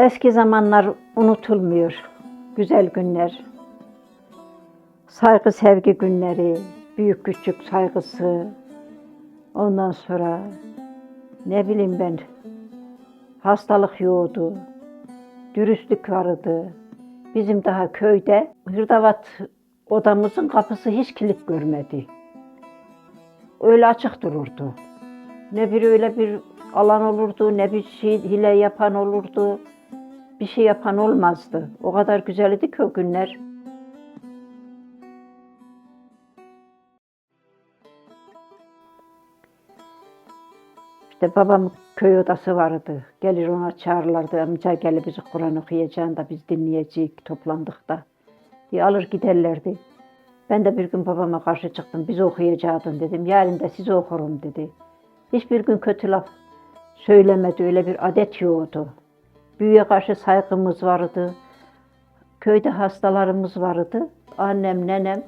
Eski zamanlar unutulmuyor. Güzel günler. Saygı sevgi günleri, büyük küçük saygısı. Ondan sonra ne bileyim ben hastalık yoğdu. Dürüstlük vardı. Bizim daha köyde hırdavat odamızın kapısı hiç kilit görmedi. Öyle açık dururdu. Ne bir öyle bir alan olurdu, ne bir şey hile yapan olurdu. Bir şey yapan olmazdı. O kadar güzeldi ki o günler. İşte babam köy odası vardı. Gelir ona çağırırlardı. Amca gel bizi Kur'an okuyacaksın da biz dinleyeceğiz toplandık da. diye alır giderlerdi. Ben de bir gün babama karşı çıktım. Bizi okuyacaktın dedim. Yarın da sizi okurum dedi. Hiçbir gün kötü laf söylemedi. Öyle bir adet yoktu. Büyüye karşı saygımız vardı. Köyde hastalarımız vardı. Annem, nenem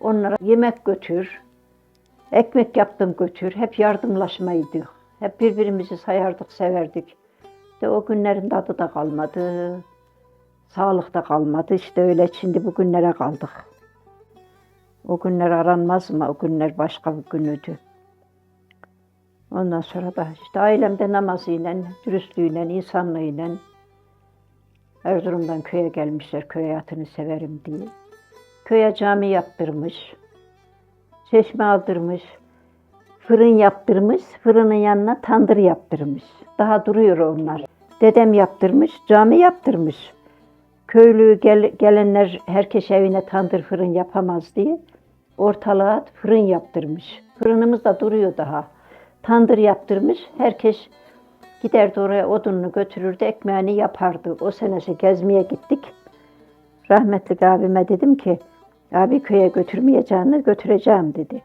onlara yemek götür, ekmek yaptım götür. Hep yardımlaşmaydık. Hep birbirimizi sayardık, severdik. De o günlerin tadı da kalmadı. Sağlık da kalmadı. İşte öyle şimdi bu günlere kaldık. O günler aranmaz mı? O günler başka bir günüydü. Ondan sonra da işte ailemde namazıyla, dürüstlüğüyle, insanlığıyla Erzurum'dan köye gelmişler. Köy hayatını severim diye. Köye cami yaptırmış. Çeşme aldırmış. Fırın yaptırmış. Fırının yanına tandır yaptırmış. Daha duruyor onlar. Dedem yaptırmış. Cami yaptırmış. Köylü gel, gelenler herkes evine tandır fırın yapamaz diye ortalığa fırın yaptırmış. Fırınımız da duruyor daha. Tandır yaptırmış. Herkes giderdi oraya odununu götürürdü, ekmeğini yapardı. O senesi gezmeye gittik. Rahmetli abime dedim ki, abi köye götürmeyeceğini götüreceğim dedi.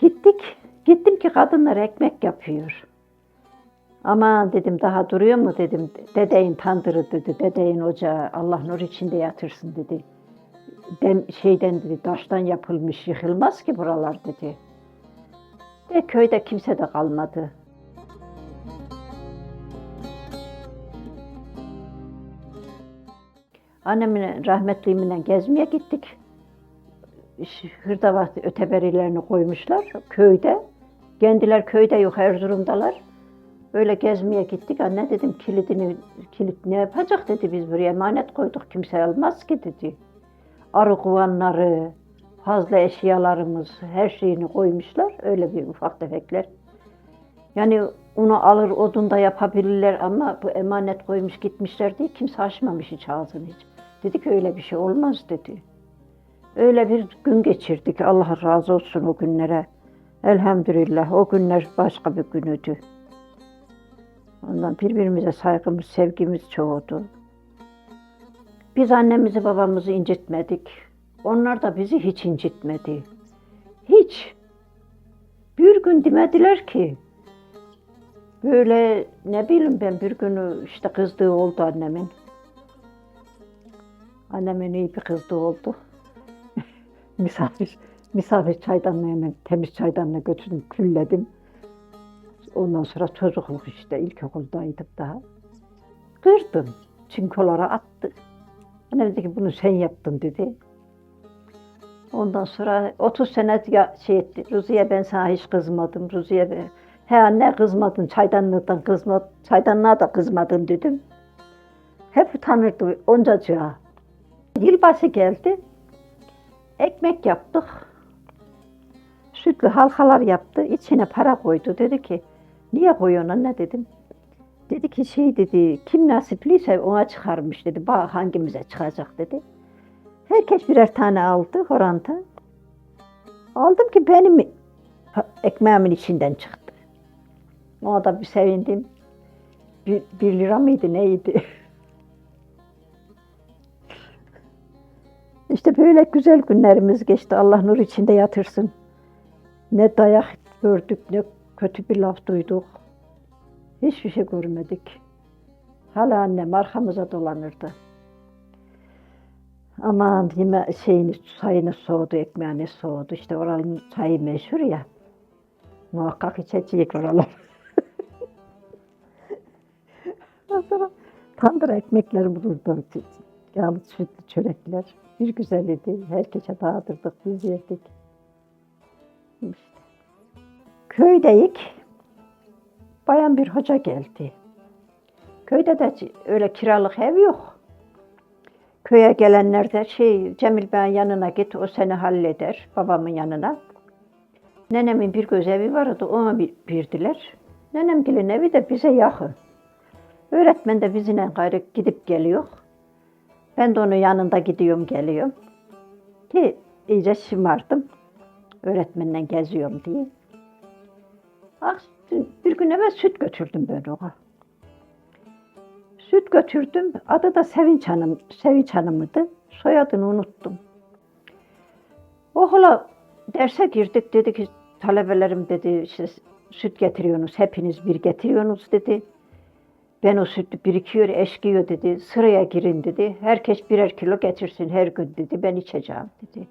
Gittik. Gittim ki kadınlar ekmek yapıyor. Aman dedim daha duruyor mu dedim. Dedeyin tandırı dedi. Dedeyin ocağı Allah nur içinde yatırsın dedi. Dem, şeyden dedi taştan yapılmış yıkılmaz ki buralar dedi. De köyde kimse de kalmadı. Annemin rahmetliğimle gezmeye gittik. Hırdavat öteberilerini koymuşlar köyde. Kendiler köyde yok Erzurum'dalar. Böyle gezmeye gittik. Anne dedim kilidini, kilit ne yapacak dedi biz buraya emanet koyduk kimse almaz ki dedi. Arı kovanları, fazla eşyalarımız, her şeyini koymuşlar. Öyle bir ufak tefekler. Yani onu alır odunda yapabilirler ama bu emanet koymuş gitmişler diye kimse açmamış hiç ağzını hiç. Dedi ki öyle bir şey olmaz dedi. Öyle bir gün geçirdik. Allah razı olsun o günlere. Elhamdülillah o günler başka bir günüydü. Ondan birbirimize saygımız, sevgimiz çoğudu. Biz annemizi babamızı incitmedik. Onlar da bizi hiç incitmedi. Hiç. Bir gün demediler ki böyle ne bileyim ben bir günü işte kızdığı oldu annemin. Annemin iyi bir kızdığı oldu. misafir, misafir çaydanlığı temiz çaydanlığı götürdüm, külledim. Ondan sonra çocukluk işte ilkokuldaydık daha. Kırdım. Çinkolara attı. Annem dedi ki bunu sen yaptın dedi. Ondan sonra 30 sene ya, şey etti. Ruziye ben sana hiç kızmadım. Ruziye be. He anne kızmadın. Çaydanlıktan kızmadın. Çaydanlığa da kızmadın dedim. Hep utanırdı oncacığa. Yılbaşı geldi. Ekmek yaptık. Sütlü halkalar yaptı. içine para koydu. Dedi ki niye koyuyorsun anne dedim. Dedi ki şey dedi kim nasipliyse ona çıkarmış dedi. Bak hangimize çıkacak dedi. Herkes birer tane aldı horanta. Aldım ki benim ekmeğimin içinden çıktı. Ona da bir sevindim. Bir, bir lira mıydı neydi? İşte böyle güzel günlerimiz geçti. Allah nur içinde yatırsın. Ne dayak gördük, ne kötü bir laf duyduk. Hiçbir şey görmedik. Hala annem arkamıza dolanırdı. Aman yeme şeyini, çayını soğudu, ekmeğini soğudu. İşte oranın çayı meşhur ya. Muhakkak içecek oralar. Sonra Tandır ekmekleri bulurdu. Yağlı sütlü çörekler. Bir güzel idi. Herkese dağıtırdık, biz yerdik. İşte. Köydeyik. Bayan bir hoca geldi. Köyde de öyle kiralık ev yok. Köye gelenler de şey Cemil Bey'in yanına git o seni halleder babamın yanına. Nenemin bir göz evi vardı ona bir, birdiler. Nenemgilin evi de bize yakın. Öğretmen de bizimle gayrı gidip geliyor. Ben de onun yanında gidiyorum geliyorum. Ki iyice şımardım. Öğretmenle geziyorum diye. Ah, bir gün eve süt götürdüm ben ona. Süt götürdüm. Adı da Sevinç Hanım, Sevinç Hanım'ıydı. Soyadını unuttum. Okula derse girdik. Dedi ki talebelerim dedi işte süt getiriyorsunuz. Hepiniz bir getiriyorsunuz dedi. Ben o sütü birikiyor, eşkiyor dedi. Sıraya girin dedi. Herkes birer kilo getirsin her gün dedi. Ben içeceğim dedi.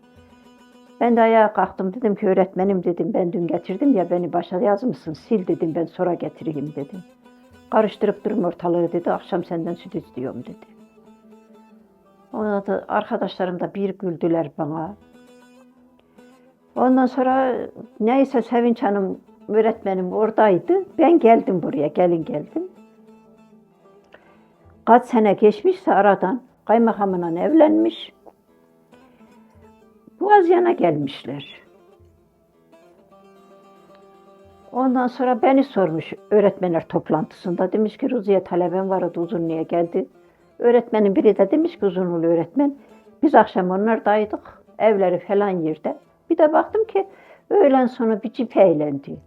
Ben de ayağa kalktım dedim ki öğretmenim dedim ben dün getirdim ya beni başa yazmışsın sil dedim ben sonra getireyim dedim. Karıştırıp durma ortalığı dedi akşam senden süt istiyorum dedi. Ona da arkadaşlarım da bir güldüler bana. Ondan sonra neyse Sevinç Hanım öğretmenim oradaydı. Ben geldim buraya gelin geldim. Kaç sene geçmişse aradan kaymakamla evlenmiş. Boğazyan'a gelmişler. Ondan sonra beni sormuş öğretmenler toplantısında. Demiş ki Ruziye talebem vardı Uzunlu'ya geldi. Öğretmenin biri de demiş ki Uzunlu öğretmen. Biz akşam onlardaydık. Evleri falan yerde. Bir de baktım ki öğlen sonra bir cip eğlendi.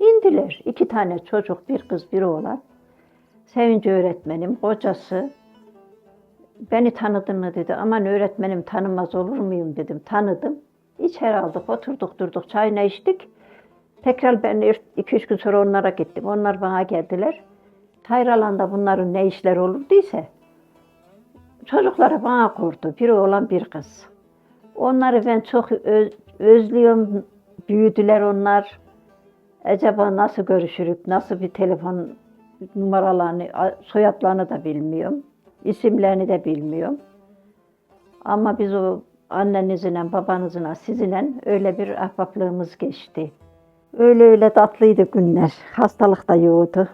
İndiler. iki tane çocuk, bir kız, bir oğlan. Sevinci öğretmenim, kocası, Beni tanıdın mı dedi. Aman öğretmenim tanımaz olur muyum dedim. Tanıdım. İçeri aldık, oturduk durduk, çayını içtik. Tekrar ben iki üç gün sonra onlara gittim. Onlar bana geldiler. Hayralan'da bunların ne işleri olurduysa çocukları bana kurdu. Bir oğlan bir kız. Onları ben çok öz- özlüyorum. Büyüdüler onlar. Acaba nasıl görüşürük, nasıl bir telefon numaralarını, soyadlarını da bilmiyorum. İsimlerini de bilmiyorum. Ama biz o annenizle, babanızla, sizinle öyle bir ahbaplığımız geçti. Öyle öyle tatlıydı günler. Hastalık da yoğdu.